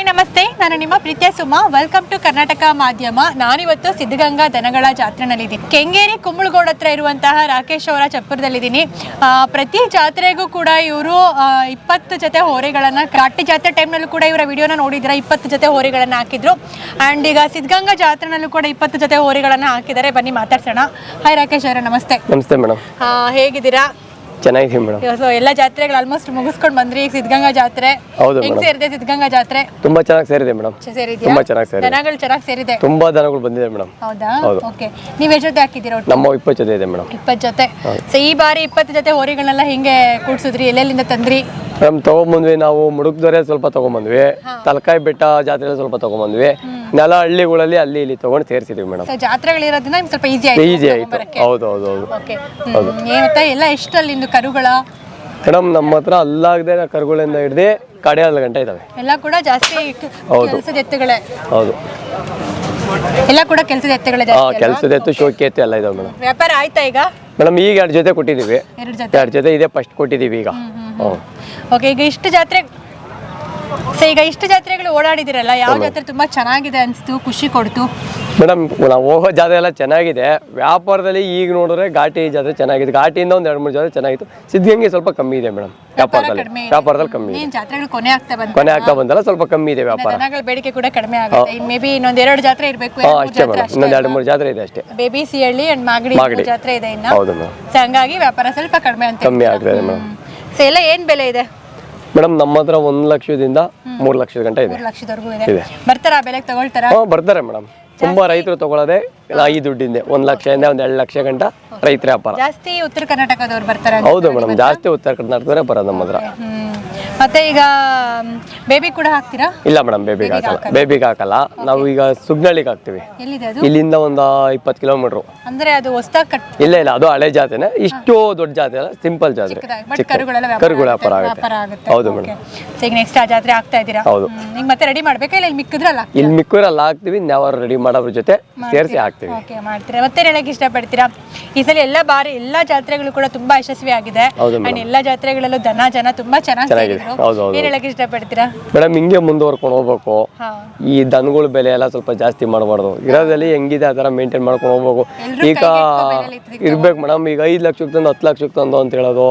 Hi ನಮಸ್ತೆ. ನಾನು ನಿಮ್ಮ ಪ್ರೀತಿಯ ಸುಮ. Welcome to Karnataka Madhyama. ನಾನಿವತ್ತು ಸಿದ್ಧಗಂಗಾ ದನಗಳ ಜಾತ್ರೆನಲ್ಲಿದ್ದೀನಿ. ಕೆಂಗೇರಿ ಕುಂಬಳಗೋಡ್ ಹತ್ರ ಇರುವಂತಹ ರಾಕೇಶ್ ಅವರ ಚಪ್ಪರದಲ್ಲಿದ್ದೀನಿ. ಪ್ರತಿ ಜಾತ್ರೆಗೂ ಕೂಡ ಇವರು ಇಪ್ಪತ್ತು ಜೊತೆ ಹೋರಿಗಳನ್ನು ಕಾಟಿ ಜಾತ್ರೆ ಟೈಮ್ನಲ್ಲೂ ಕೂಡ ಇವರ ವಿಡಿಯೋನ ನೋಡಿದ್ರೆ ಇಪ್ಪತ್ತು ಜೊತೆ ಹೋರಿಗಳನ್ನು ಹಾಕಿದ್ರು. ಆ್ಯಂಡ್ ಈಗ ಸಿದ್ಧಗಂಗಾ ಜಾತ್ರೆನಲ್ಲೂ ಕೂಡ ಇಪ್ಪತ್ತು ಜೊತೆ ಹೋರಿಗಳನ್ನು ಹಾಕಿದ್ದಾರೆ. ಬನ್ನಿ ಮಾತಾಡ್ಸೋಣ. ಹಾಯ್ ರಾಕೇಶ್ ಅವರೇ ನಮಸ್ತೆ. ನಮಸ್ತೆ ಮೇಡಮ್ ಹೇಗಿದ್ದೀರಾ? ಚೆನ್ನಾಗಿದ್ದೀವಿ ಮೇಡಮ್. ಸೊ ಎಲ್ಲ ಜಾತ್ರೆಗಳು ಆಲ್ಮೋಸ್ಟ್ ಮುಗಿಸ್ಕೊಂಡು ಬಂದ್ರಿ. ಈಗ ಸಿದ್ಧಗಂಗಾ ಜಾತ್ರೆ. ಹೌದು ಹೆಂಗ್ ಮೇಡಮ್. ಸೇರಿದೆ ಸಿದ್ಧಗಂಗಾ ಜಾತ್ರೆ? ತುಂಬಾ ಚೆನ್ನಾಗಿ ಸೇರಿದೆ ಮೇಡಮ್. ಚೆ- ಸೇರಿದ್ಯಾ? ತುಂಬಾ ಚೆನ್ನಾಗಿ ಸೇರಿದೆ. ದನಗಳು ಚೆನ್ನಾಗಿ ಸೇರಿದೆ. ತುಂಬಾ ದನಗಳು ಬಂದಿದೆ ಮೇಡಮ್. ಹೌದಾ? ಹೌದು. ಓಕೆ ನೀವ್ ಎಷ್ಟು ಜೊತೆ ಹಾಕಿದ್ದೀರ ಒಟ್ಟು? ನಮ್ಮ ಇಪ್ಪತ್ತು ಜೊತೆ ಇದೆ ಮೇಡಮ್. ಇಪ್ಪತ್ತು ಜೊತೆ. ಸೊ ಈ ಬಾರಿ ಇಪ್ಪತ್ತು ಜೊತೆ ಹೋರಿಗಳನ್ನೆಲ್ಲ ಹಿಂಗೆ ಕೂಡ್ಸಿದ್ರಿ? ಎಲ್ಲೆಲ್ಲಿಂದ ತಂದ್ರಿ? ಮೇಡಮ್ ತಗೊಂಬಂದ್ವಿ. ನಾವು ಮುಡುಕ್ದೊರೆ ಸ್ವಲ್ಪ ತಗೊಂಬಂದ್ವಿ. ತಲಕಾಯಿ ಬೆಟ್ಟ ಜಾತ್ರೆ ಸ್ವಲ್ಪ ತಗೊಂಬಂದ್ವಿ. ನೆಲ ಹಳ್ಳಿಗಳಲ್ಲಿ ಅಲ್ಲಿ ಇಲ್ಲಿ ತಗೊಂಡು ಸೇರಿಸಿದ್ವಿ ಮೇಡಮ್. ಸೊ ಜಾತ್ರೆಗಳಿರೋದ್ರಿಂದ ನಿಮ್ಗೆ ಸ್ವಲ್ಪ ಈಸಿ ಆಯ್ತು ಈಸಿ ಆಯ್ತು. ಹೌದು ಹೌದು ಹೌದು. ಎಲ್ಲ ಕರುಗಳ? ಮೇಡಮ್ ನಮ್ಮ ಹತ್ರ ಅಲ್ಲಾಗದೆ ಕರುಗಳಿಂದ ಕಡೆ ಕಡೆಯಲ್ಲ ಗಂಟೆ ಇದಾವೆ ಎಲ್ಲ ಕೂಡ ಜಾಸ್ತಿ ಹೌದು. ಕೆಲಸದ ಎತ್ತುಗಳೇ? ಹೌದು. ಎಲ್ಲ ಕೂಡ ಕೆಲಸದ ಎತ್ತುಗಳೇ ಹಾ ಜಾಸ್ತಿ ಕೆಲಸದ ಎತ್ತು ಶೋಕಿ ಎತ್ತು ಎಲ್ಲ ಇದಾವೆ ಮೇಡಮ್. ವ್ಯಾಪಾರ ಆಯ್ತಾ ಈಗ? ಮೇಡಮ್ ಈಗ ಎರಡು ಜೊತೆ ಕೊಟ್ಟಿದ್ದೀವಿ. ಎರಡು ಜೊತೆ? ಎರಡು ಜೊತೆ ಇದೆ ಫಸ್ಟ್ ಕೊಟ್ಟಿದ್ದೀವಿ ಈಗ. ಹ್ಞೂ ಓಕೆ ಈಗ ಇಷ್ಟು ಜಾತ್ರೆ ಸೊ ಈಗ ಇಷ್ಟು ಜಾತ್ರೆಗಳು ಓಡಾಡಿದಿರಲ್ಲ ಯಾವ ಜಾತ್ರೆ ತುಂಬಾ ಚೆನ್ನಾಗಿದೆ ಅನ್ಸ್ತು ಖುಷಿ ಕೊಡ್ತು? ಮೇಡಮ್ ನಾವು ಹೋಗೋ ಜಾತ್ರೆ ಎಲ್ಲ ಚೆನ್ನಾಗಿದೆ. ವ್ಯಾಪಾರದಲ್ಲಿ ಈಗ ನೋಡಿದ್ರೆ ಘಾಟಿ ಜಾತ್ರೆ ಚೆನ್ನಾಗಿದೆ. ಘಾಟಿಯಿಂದ ಒಂದ್ ಎರಡು ಮೂರು ಜಾತ್ರೆ ಚೆನ್ನಾಗಿತ್ತು. ಸಿದ್ಧಗಂಗೆ ಸ್ವಲ್ಪ ಕಮ್ಮಿ ಇದೆ ಮೇಡಮ್ ವ್ಯಾಪಾರದಲ್ಲಿ. ಕಡಿಮೆ ಇದೆ. ವ್ಯಾಪಾರದಲ್ಲಿ ಕಮ್ಮಿ ಇದೆ. ಏನ್ ಜಾತ್ರೆಗಳು ಕೊನೆ ಆಗ್ತಾ ಬಂತು ಕೊನೆ ಆಗ್ತಾ ಬಂದಲ್ಲ ಸ್ವಲ್ಪ ಕಮ್ಮಿ ಇದೆ ವ್ಯಾಪಾರ. ದನಗಳ ಬೇಡಿಕೆ ಕೂಡ ಕಡಿಮೆ ಆಗುತ್ತೆ. ಇನ್ ಮೇ ಬಿ ಇನ್ನೊಂದ್ ಎರಡು ಜಾತ್ರೆ ಇರಬೇಕು ಹಾಂ ಅಷ್ಟೇ ಮೇಡಮ್. ಇನ್ನೊಂದು ಎರಡು ಮೂರು ಜಾತ್ರೆ ಇದೆ ಅಷ್ಟೇ. ಬೇಬಿ ಸಿಹಳ್ಳಿ ಅಂಡ್ ಮಾಗಡಿ ಮಾಗಡಿ. ಜಾತ್ರೆ ಇದೆ ಇನ್ನ. ಹೌದು ಮೇಡಮ್. ಸೊ ಹಂಗಾಗಿ ವ್ಯಾಪಾರ ಸ್ವಲ್ಪ ಕಡಿಮೆ ಅಂತ ಕಮ್ಮಿ ಆಗ್ತದೆ ಮೇಡಮ್. ಸೊ ಎಲ್ಲ ಏನ್ ಬೆಲೆ ಇದೆ? ಮೇಡಮ್ ನಮ್ಮ ಹತ್ರ ಒಂದ್ ಲಕ್ಷದಿಂದ ಮೂರ್ ಲಕ್ಷದ ಗಂಟೆ ಇದೆ. ಲಕ್ಷದವರೆಗೂ ಇದೆ. ಇದೆ. ಬರ್ತಾರ? ಆ ಬೆಲೆಗೆ ತಗೊಳ್ತಾರ? ಹಾಂ ಬರ್ತಾರೆ ಮೇಡಮ್. ತುಂಬಾ ರೈತರು ತಗೊಳ್ಳೋದೆ ಈ ದುಡ್ಡಿಂದೆ. ಲಕ್ಷ ಲಕ್ಷದಿಂದ ಒಂದ್ ಎರಡು ಲಕ್ಷ ಗಂಟ ರೈತರ ವ್ಯಾಪಾರ ಜಾಸ್ತಿ ಉತ್ತರ ಕರ್ನಾಟಕದವ್ರು ಬರ್ತಾರೆ ಅಂತ ಹೌದು ಮೇಡಮ್ ಜಾಸ್ತಿ ಉತ್ತರ ಕರ್ನಾಟಕದವರೇ ಬರೋದು ನಮ್ಮ ಹತ್ರ. ಹ್ಮ್. ಮತ್ತೆ ಈಗ ಬೇಬಿ ಕೂಡ ಹಾಕ್ತೀರಾ? ಇಲ್ಲ ಮೇಡಮ್ ಬೇಬಿಗೆ ಹಾಕಲ್ಲ. ಬೇಬಿಗೆ ಹಾಕಲ್ಲ. ನಾವು ಈಗ ಸುಗ್ನಳ್ಳಿಗೆ ಹಾಕ್ತೀವಿ. ಎಲ್ಲಿದೆ ಅದು? ಇಲ್ಲಿಂದ ಒಂದು ಇಪ್ಪತ್ತು ಕಿಲೋಮೀಟ್ರು. ಅಂದ್ರೆ ಅದು ಹೊಸ್ದಾಗ್ ಕಟ್ ಇಲ್ಲ ಇಲ್ಲ ಅದು ಹಳೆ ಜಾತ್ರೆನೆ. ಇಷ್ಟು ದೊಡ್ಡ ಜಾತ್ರೆ ಅಲ್ಲ ಸಿಂಪಲ್ ಜಾತ್ರೆ. ಚಿಕ್ಕದಾಗಿ ಬಟ್ ಚಿಕ್ಕ ಕರುಗಳೆಲ್ಲ ಕರುಗಳ ವ್ಯಾಪಾರ ಆಗುತ್ತೆ. ವ್ಯಾಪಾರ ಆಗುತ್ತೆ. ಆಗುತ್ತೆ ಹೌದು Okay. ಮೇಡಮ್. ಈಗ ನೆಕ್ಸ್ಟ್ ಆ ಜಾತ್ರೆ ಆಗ್ತಾ ಇದ್ದೀರಾ? ಹೌದು. ಈಗ ಮತ್ತೆ ರೆಡಿ ಮಾಡ್ಬೇಕಾ ಇಲ್ಲ ಇಲ್ಲಿ ಮಿಕ್ಕಿದ್ರಲ್ಲ ಇಲ್ಲಿ ಮಿಕ್ಕೂರಲ್ಲಿ ಹಾಕ್ತಿವಿ ನಾವು ರೆಡಿ ಮಾಡೋದ್ರ ಜೊತೆ ಸೇರಿಸಿ ಹಾಕ್ತಿವಿ. ಓಕೆ ಮಾಡ್ತೀರಾ? ಮತ್ತೆ ಹೇಳಕ್ಕೆ ಇಷ್ಟಪಡ್ತೀರಾ? ಈ ಸಲ ಎಲ್ಲ ಬಾರಿ ಎಲ್ಲ ಜಾತ್ರೆಗಳು ಕೂಡ ತುಂಬಾ ಯಶಸ್ವಿ ಆಗಿದೆ ಹೌದು ಅಂಡ್ ಎಲ್ಲ ಜಾತ್ರೆಗಳಲ್ಲೂ ದನ ಜನ ತುಂಬಾ ಚೆನ್ನಾಗಿ ಚೆನ್ನಾಗಿದೆ. ಸೇರಿದ್ರು ಹೌದು, ಹೌದು. ಏನ್ ಹೇಳಕ್ ಇಷ್ಟಪಡ್ತೀರಾ? ಮೇಡಮ್ ಹಿಂಗೆ ಮುಂದುವರ್ಕೊಂಡು ಹೋಗ್ಬೇಕು. ಹಾ. ಈ ದನಗಳ ಬೆಲೆ ಎಲ್ಲ ಸ್ವಲ್ಪ ಜಾಸ್ತಿ ಮಾಡಬಾರ್ದು. ಇರೋದಲ್ಲಿ ಹೆಂಗಿದೆ ಆ ಥರ ಮೇಂಟೈನ್ ಮಾಡ್ಕೊಂಡು ಹೋಗ್ಬೇಕು. ಎಲ್ರೂ ಈಗ ಬೆಲೆಯಲ್ಲಿ. ಇರ್ಬೇಕು ಮೇಡಮ್ ಈಗ ಐದು ಲಕ್ಷಕ್ಕೆ ತಂದು ಹತ್ತು ಲಕ್ಷಕ್ಕೆ ತಂದು ಅಂತ ಹೇಳೋದು.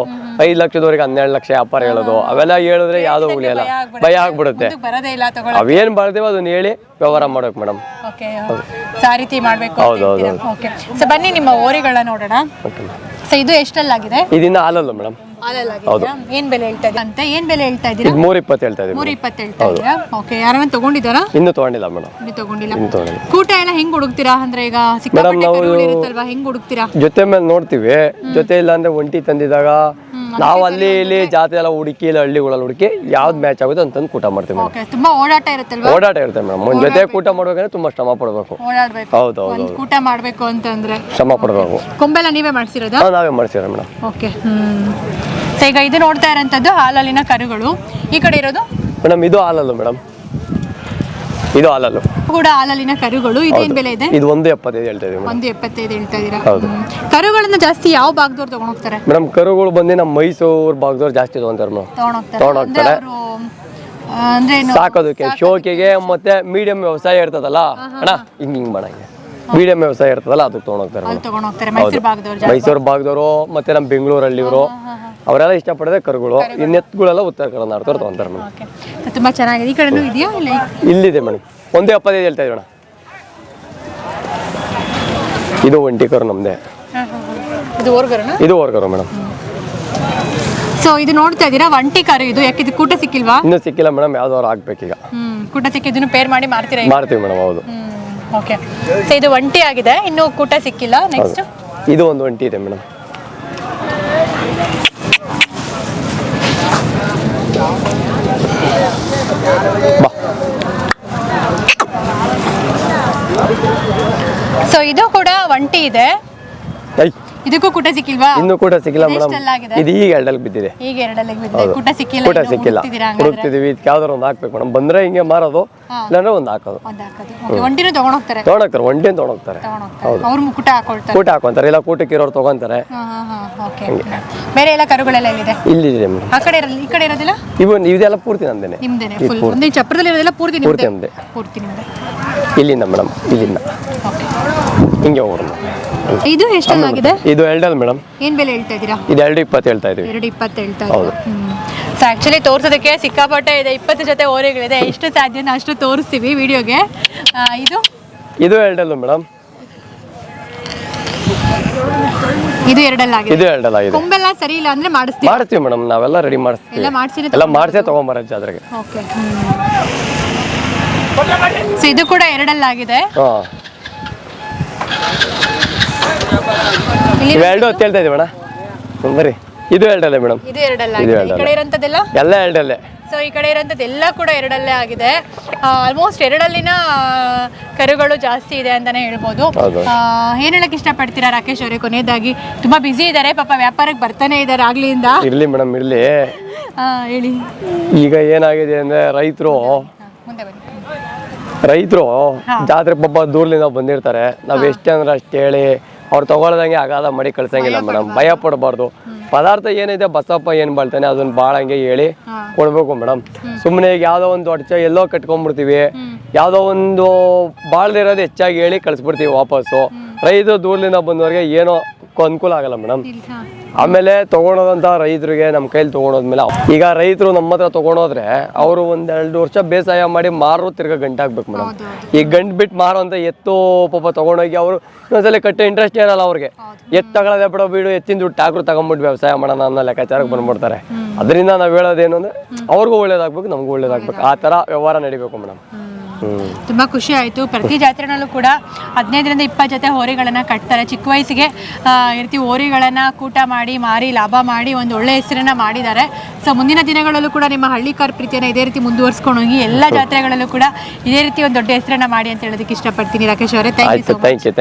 ಐದು ಲಕ್ಷದವರೆಗೆ ಹನ್ನೆರಡು ಲಕ್ಷ ವ್ಯಾಪಾರ ಹೇಳೋದು. ಅವೆಲ್ಲ ಹೇಳಿದ್ರೆ ಯಾವುದೂ ಉಳಿಯಲ್ಲ. ಭಯ ಆಗ್ಬಿಡುತ್ತೆ. ಮುಂದಕ್ಕೆ ಬರೋದೇ ಇಲ್ಲ ತಗೊಳ ಅವೇನು ಬಾಳ್ತೀವೋ ಅದನ್ನ ಹೇಳಿ ವ್ಯವಹಾರ ಮಾಡ್ಬೇಕು ಮೇಡಮ್. ಓಕೆ ಸೊ ಆ ರೀತಿ ಮಾಡ್ಬೇಕು ಹೌದು, ಹೌದು, ಓಕೆ ಸೊ ಬನ್ನಿ ನಿಮ್ಮ ಓರಿಗಳನ್ನ ನೋಡೋಣ. ಓಕೆ ಸೊ ಇದು ಎಷ್ಟಲ್ಲಾಗಿದೆ? ಇದನ್ನ ಹಾಲಲ್ಲ ಮೇಡಮ್ ಹಾಲಲ್ಲಾಗಿದೆಯಾ ಏನ್ ಬೆಲೆ ಹೇಳ್ತಾ ಇದ್ದೀರಾ ಅಂತ ಏನ್ ಬೆಲೆ ಹೇಳ್ತಾ ಇದ್ದೀರಾ ಇದು ಮೂರು ಇಪ್ಪತ್ತು ಹೇಳ್ತಾ ಇದೀವಿ ನೂರ ಇಪ್ಪತ್ತು ಹೇಳ್ತಾ ಇದ್ದೀರಾ ಓಕೆ ಯಾರನ್ನ ತಗೊಂಡಿದ್ದಾರಾ? ಇನ್ನೂ ತೊಗೊಂಡಿಲ್ಲ ಮೇಡಮ್ ನೀವು ತಗೊಂಡಿಲ್ಲ. ಇನ್ನು ತೊಗೊಂಡಿಲ್ಲ. ಕೂಟ ಎಲ್ಲ ಹೆಂಗ್ ಹುಡುಕ್ತೀರಾ? ಅಂದ್ರೆ ಈಗ ಸಿಕ್ಕಾಪಟ್ಟೆ ಕರುಗಳು ಇರುತ್ತಲ್ವಾ ಹೆಂಗ್ ಹುಡುಕ್ತೀರಾ? ಜೊತೆ ಮೇಲೆ ನೋಡ್ತೀವಿ. ಜೊತೆ ಇಲ್ಲ ಅಂದ್ರೆ ಒಂಟಿ ತಂದಿದಾಗ ನಾವು ಅಲ್ಲಿ ಇಲ್ಲಿ ಜಾತಿ ಎಲ್ಲ ಹುಡುಕಿ ಇಲ್ಲ ಹಳ್ಳಿಗಳಲ್ಲಿ ಹುಡುಕಿ ಯಾವ್ದು ಮ್ಯಾಚ್ ಆಗುತ್ತೆ ಅಂತಂದು ಕೂಟ ಮಾಡ್ತೀವಿ ಮೇಡಮ್. ಓಕೆ ತುಂಬಾ ಓಡಾಟ ಇರುತ್ತಲ್ವಾ? ಓಡಾಟ ಇರುತ್ತೆ ಮೇಡಮ್. ಒಂದ್ ಜೊತೆ ಕೂಟ ಮಾಡ್ಬೇಕಂದ್ರೆ ತುಂಬಾ ಶ್ರಮ ಪಡಬೇಕು. ಓಡಾಡ್ಬೇಕು. ಹೌದು ಹೌದು ಒಂದ್ ಕೂಟ ಮಾಡ್ಬೇಕು ಅಂತಂದ್ರೆ. ಶ್ರಮ ಪಡಬೇಕು. ಕೊಂಬೆಲ್ಲ ನೀವೇ ಮಾಡ್ಸಿರೋದಾ? ನಾವೇ ಮಾಡ್ತೀರ ಮೇಡಮ್. ಓಕೆ ಹ್ಮ್. ಸೊ ಈಗ ಇದು ನೋಡ್ತಾ ಇರೋಂಥದ್ದು ಹಾಲಲ್ಲಿನ ಕರುಗಳು. ಈ ಕಡೆ ಇರೋದು? ಮೇಡಮ್ ಇದು ಹಾಲಲ್ಲ ಮೇಡಮ್. ಇದು ಹಾಲಲ್ಲು. ಕೂಡ ಹಾಲಲ್ಲಿನ ಕರುಗಳು ಇದೇನ್ ಬೆಲೆ ಇದೆ? ಇದು ಒಂದು ಎಪ್ಪತ್ತೈದು ಹೇಳ್ತಾ ಇದೀವಿ ಒಂದು ಎಪ್ಪತ್ತೈದು ಹೇಳ್ತಾ ಇದೀರಾ ಹೌದು. ಹ್ಮ್. ಕರುಗಳನ್ನ ಜಾಸ್ತಿ ಯಾವ ಭಾಗದವ್ರು ತಗೊಂಡ್ ಹೋಗ್ತಾರೆ ಮೇಡಮ್ ಕರುಗಳು ಬಂದು ನಮ್ಮ ಮೈಸೂರು ಭಾಗದವ್ರು ಜಾಸ್ತಿ ತಗೊಂತಾರೆ ಮೇಡಮ್. ತಗೊಂಡ್ ಹೋಗ್ತಾರೆ ತಗೊಂಡ್ ಅಂದ್ರೆ ಹೋಗ್ತಾರೆ. ಅವರು ಅಂದ್ರೆ ಏನು? ಸಾಕೋದಕ್ಕೆ ಶೋಕಿಗೆ ಮತ್ತೆ ಮೀಡಿಯಂ ವ್ಯವಸಾಯ ಇರ್ತದಲ್ಲ? ಅಣ್ಣ ಹಿಂಗ್ ಹಿಂಗ್ ಮಾಡ ಮೀಡಿಯಂ ವ್ಯವಸಾಯ ಇರ್ತದಲ್ಲ ಅದಕ್ಕೆ ತೊಗೊಂಡೋಗ್ತಾರೆ ಅಲ್ಲಿ ತಗೊಂಡ್ ಹೋಗ್ತಾರೆ. ಮೈಸೂರು ಭಾಗದವ್ರು ಮೈಸೂರು ಭಾಗದವರು ಮತ್ತೆ ನಮ್ಮ ಬೆಂಗಳೂರಲ್ಲಿ ಇವರು ಅವರೆಲ್ಲ ಇಷ್ಟಪಡದೆ ಕರುಗಳು. ಇನ್ನು ಎತ್ತುಗಳೆಲ್ಲ ಉತ್ತರ ಕರ್ನಾಟಕದವ್ರು ತೊಗೊಂತಾರೆ ಮೇಡಮ್. ಓಕೆ ತುಂಬಾ ಚೆನ್ನಾಗಿದೆ. ಈ ಕಡೆನೂ ಇದೆಯಾ ಇಲ್ಲ? ಇಲ್ಲಿದೆ ಮೇಡಮ್. ಒಂದೇ ಎಪ್ಪತ್ತೈದು ಹೇಳ್ತಾ ಇದ್ದೀವಿ ಅಣ್ಣ ಇದು ಒಂಟಿ ಕರು ನಮ್ದೆ. ಇದು ಓರ್ಗರನ? ಇದು ವರ್ಗರು ಮೇಡಮ್. ಸೊ ಇದು ನೋಡ್ತಾ ಇದೀರಾ ಒಂಟಿ ಕಾರು ಇದು. ಯಾಕೆ ಇದು ಕೂಟ ಸಿಕ್ಕಿಲ್ವಾ? ಇನ್ನೂ ಸಿಕ್ಕಿಲ್ಲ ಮೇಡಮ್. ಯಾವ್ದಾದ್ರು ಆಗ್ಬೇಕೀಗ. ಹ್ಮ್. ಕೂಟ ಸಿಕ್ಕಿ ಇದನ್ನು ಪೇರ್ ಮಾಡಿ ಮಾಡ್ತೀರಾ ಈಗ? ಮಾಡ್ತೀವಿ ಮೇಡಮ್ ಹೌದು. ಹ್ಮ್. ಓಕೆ ಸೊ ಇದು ಒಂಟಿ ಆಗಿದೆ. ಇನ್ನು ಕೂಟ ಸಿಕ್ಕಿಲ್ಲ. ನೆಕ್ಸ್ಟ್ ಇದು ಒಂದು ಒಂಟಿ ಇದೆ ಮೇಡಮ್. ಸೊ ಇದು ಕೂಡ ಒಂಟಿ ಇದೆ. ಇದಕ್ಕೂ ಕೂಟ ಸಿಕ್ಕಿಲ್ವಾ? ಇನ್ನು ಕೂಡ ಸಿಕ್ಕಿಲ್ಲ ಮೇಡಮ್ ಇದು ಈಗ ಎರಡಲ್ಲಿ ಬಿದ್ದಿದೆ. ಈಗ ಎರಡಲ್ಲಿಗೆ ಬಿದ್ದಿದೆ. ಕೂಟ ಸಿಕ್ಕಿಲ್ಲ ಕೂಟ ಸಿಕ್ಕಿಲ್ಲ. ಹುಡುಕ್ತಿದೀವಿ ಇದಕ್ಕೆ ಯಾವ್ದಾರು ಒಂದು ಹಾಕ್ಬೇಕು ಮೇಡಮ್ ಬಂದ್ರೆ ಹಿಂಗೆ ಮಾರೋದು ಇಲ್ಲಾಂದ್ರೆ ಒಂದು ಹಾಕೋದು. ಒಂದು ಹಾಕೋದು. ತಗೊಂಡು ಒಂಟಿನೂ ತಗೊಂಡೋಗ್ತಾರೆ? ಒಂಟಿನ ತಗೊಂಡೋಗ್ತಾರೆ. ಹೌದು. ಅವ್ರು ಕೂಟ ಹಾಕೊಳ್ತಾರೆ. ಕೂಟ ಹಾಕೊಂತಾರೆ ಇಲ್ಲ ಕೂಟಕ್ಕೆ ಇರೋರು ತಗೊಂತಾರೆ ಬೇರೆ ಎಲ್ಲ ಕರುಗಳೆಲ್ಲ ಎಲ್ಲಿದೆ? ಇಲ್ಲಿದೆ ಮೇಡಮ್ ಆ ಕಡೆ ಇರಲ್ಲ ಈ ಕಡೆ ಇರೋದಿಲ್ಲ? ಇವು ಇದೆಲ್ಲ ಪೂರ್ತಿ ನಂದೇನೆ ನಿಮ್ದೇನೆ ಫುಲ್ ಒಂದು ಚಪ್ರದಲ್ಲಿ ಇರೋದೆಲ್ಲ ಪೂರ್ತಿ ಪೂರ್ತಿ ನಿಮ್ದೆ. ಪೂರ್ತಿ ನಿಮ್ದೆ. ಇಲ್ಲಿಂದ ಮೇಡಮ್ ಇಲ್ಲಿಂದ. ಹಿಂಗೆ ಹೋಗೋಣ ಇದು ಎಷ್ಟೆಲ್ಲಾಗಿದೆ ಇದು ಎರಡಲ್ ಮೇಡಮ್? ಏನ್ ಬೆಲೆ ಹೇಳ್ತಾ ಇದ್ದೀರಾ? ಇದು ಎರಡು ಇಪ್ಪತ್ತು ಹೇಳ್ತಾ ಇದೀವಿ ಎರಡು ಇಪ್ಪತ್ತು ಹೇಳ್ತಾ ಸೊ ಆ್ಯಕ್ಚುಲಿ ತೋರ್ಸೋದಕ್ಕೆ ಸಿಕ್ಕಾಪಟ್ಟೆ ಇದೆ. ಇಪ್ಪತ್ತು ಜೊತೆ ಓರೆಗಳಿದೆ. ಎಷ್ಟು ಸಾಧ್ಯನೋ ಅಷ್ಟು ತೋರಿಸ್ತೀವಿ ವಿಡಿಯೋಗೆ. ಇದು? ಇದು ಎರಡಲ್ಲು ಮೇಡಮ್. ಇದು ಎರಡಲ್ಲಾಗಿದೆ ಇದು ಎರಡಲ್ ಇದು ಕೊಂಬೆಲ್ಲ ಸರಿ ಇಲ್ಲ ಅಂದ್ರೆ ಮಾಡಿಸ್ತೀವಿ. ಮಾಡ್ತೀವಿ ಮೇಡಮ್. ನಾವೆಲ್ಲ ರೆಡಿ ಮಾಡಿಸ್ತೀವಿ. ಎಲ್ಲ ಮಾಡಿಸಿದ್ರೆ ಎಲ್ಲ ಮಾಡಿಸೇ ತೊಗೊಂಬರೋದು ಜಾತ್ರೆಗೆ. ಓಕೆ ಸೊ ಇದು ಕೂಡ ಎರಡಲ್ಲಾಗಿದೆ ಇವೆರಡು ಹೊತ್ತು ಹೇಳ್ತಾ ಇದ್ದೀವಿ ಮೇಡಮ್ ಬರ್ರಿ ಇದು ಎರಡಲ್ಲೇ ಮೇಡಮ್. ಇದು ಎರಡಲ್ಲ ಈ ಕಡೆ ಇರೋಂಥದ್ದೆಲ್ಲ? ಎಲ್ಲ ಎರಡಲ್ಲೇ. ಸೊ ಈ ಕಡೆ ಇರೋಂಥದ್ದು ಎಲ್ಲ ಕೂಡ ಎರಡಲ್ಲೇ ಆಗಿದೆ. ಆಲ್ಮೋಸ್ಟ್ ಎರಡಲ್ಲಿನ ಕರುಗಳು ಜಾಸ್ತಿ ಇದೆ ಅಂತಾನೆ ಹೇಳ್ಬೋದು. ಹೌದು. ಆ, ಏನ್ ಹೇಳಕ್ ಇಷ್ಟಪಡ್ತೀರಾ ರಾಕೇಶ್ ಅವರೇ? ಕೊನೆಯದಾಗಿ ತುಂಬಾ ಬಿಸಿ ಇದ್ದಾರೆ ಪಾಪ ವ್ಯಾಪಾರಕ್ಕೆ ಬರ್ತಾನೆ ಇದ್ದಾರೆ ಆಗ್ಲಿಂದ ಇರ್ಲಿ ಮೇಡಮ್ ಇರ್ಲಿ. ಆ, ಹೇಳಿ. ಈಗ ಏನಾಗಿದೆ ಅಂದ್ರೆ ರೈತರು ಮುಂದೆ ಬನ್ನಿ. ರೈತರು ಜಾತ್ರೆ ಪಾಪ ದೂರ್ಲಿಂದ ಬಂದಿರ್ತಾರೆ. ನಾವ್ ಎಷ್ಟೇ ಅಂದ್ರೆ ಅಷ್ಟು ಹೇಳಿ ಅವ್ರು ತೊಗೊಳ್ದಂಗೆ ಆಗಾದ ಮಾಡಿ ಕಳ್ಸಂಗಿಲ್ಲ ಮೇಡಮ್. ಭಯ ಪಡಬಾರ್ದು ಪದಾರ್ಥ ಏನಿದೆ ಬಸಪ್ಪ ಏನು ಬಳ್ತಾನೆ ಅದನ್ನ ಭಾಳ ಹಂಗೆ ಹೇಳಿ ಕೊಡಬೇಕು ಮೇಡಮ್. ಸುಮ್ಮನೆ ಈಗ ಯಾವುದೋ ಒಂದು ದೊಡ್ಡ ಎಲ್ಲೋ ಕಟ್ಕೊಂಡ್ಬಿಡ್ತೀವಿ ಯಾವುದೋ ಒಂದು ಬಾಳ್ದಿರೋದು ಹೆಚ್ಚಾಗಿ ಹೇಳಿ ಕಳಿಸ್ಬಿಡ್ತೀವಿ ವಾಪಸ್ಸು. ರೈತರು ದೂರ್ಲಿಂದ ಬಂದವ್ರಿಗೆ ಏನೋ ಅನುಕೂಲ ಆಗಲ್ಲ ಮೇಡಮ್. ಆಮೇಲೆ ತಗೊಳೋದಂತ ರೈತರಿಗೆ ನಮ್ಮ ಕೈಲಿ ತಗೊಂಡೋದ್ಮೇಲೆ ಈಗ ರೈತರು ನಮ್ಮ ಹತ್ರ ತಗೊಂಡೋದ್ರೆ ಅವರು ಒಂದೆರಡು ವರ್ಷ ಬೇಸಾಯ ಮಾಡಿ ಮಾರೋ ತಿರ್ಗಾ ಗಂಟೆ ಹಾಕ್ಬೇಕು ಮೇಡಮ್. ಈಗ ಗಂಟು ಬಿಟ್ಟು ಮಾರೋ ಅಂತ ಎತ್ತು ಪಾಪ ತಗೊಂಡೋಗಿ ಅವರು ಇನ್ನೊಂದ್ಸಲ ಕಟ್ಟೆ ಇಂಟ್ರೆಸ್ಟ್ ಏನಲ್ಲ ಅವ್ರಿಗೆ. ಎತ್ತು ತಗೊಳ್ಳೋದೇ ಬಿಡೋ ಬೀಡು ಎತ್ತಿನ ದುಡ್ಡು ಟಾಕ್ರು ತಗೊಂಡ್ಬಿಟ್ಟು ವ್ಯವಸಾಯ ಮಾಡೋಣ ಅನ್ನೋ ಲೆಕ್ಕಾಚಾರಕ್ಕೆ ಬಂದ್ಬಿಡ್ತಾರೆ. ಅದರಿಂದ ನಾವು ಹೇಳೋದೇನು ಅಂದ್ರೆ ಅವ್ರಿಗೂ ಒಳ್ಳೇದಾಗ್ಬೇಕು ನಮಗೂ ಒಳ್ಳೇದಾಗ್ಬೇಕು. ಆ ಥರ ವ್ಯವಹಾರ ನಡಿಬೇಕು ಮೇಡಮ್. ತುಂಬಾ ಖುಷಿ ಆಯ್ತು. ಪ್ರತಿ ಜಾತ್ರೆನಲ್ಲೂ ಕೂಡ ಹದಿನೈದರಿಂದ ಇಪ್ಪತ್ತು ಜೊತೆ ಹೋರಿಗಳನ್ನ ಕಟ್ತಾರೆ. ಚಿಕ್ಕ ವಯಸ್ಸಿಗೆ ಈ ರೀತಿ ಹೋರಿಗಳನ್ನ ಕೂಟ ಮಾಡಿ ಮಾರಿ ಲಾಭ ಮಾಡಿ ಒಂದು ಒಳ್ಳೆ ಹೆಸರನ್ನ ಮಾಡಿದ್ದಾರೆ. ಸೊ ಮುಂದಿನ ದಿನಗಳಲ್ಲೂ ಕೂಡ ನಿಮ್ಮ ಹಳ್ಳಿಕಾರ್ ಪ್ರೀತಿಯನ್ನ ಇದೇ ರೀತಿ ಮುಂದುವರ್ಸ್ಕೊಂಡು ಹೋಗಿ ಎಲ್ಲ ಜಾತ್ರೆಗಳಲ್ಲೂ ಕೂಡ ಇದೇ ರೀತಿ ಒಂದು ದೊಡ್ಡ ಹೆಸರನ್ನ ಮಾಡಿ ಅಂತ ಹೇಳೋದಕ್ಕೆ ಇಷ್ಟಪಡ್ತೀನಿ ರಾಕೇಶ್ ಅವರೇ. ಥ್ಯಾಂಕ್ ಯು ಆಯ್ತು ಸೊ ಥ್ಯಾಂಕ್ ಯು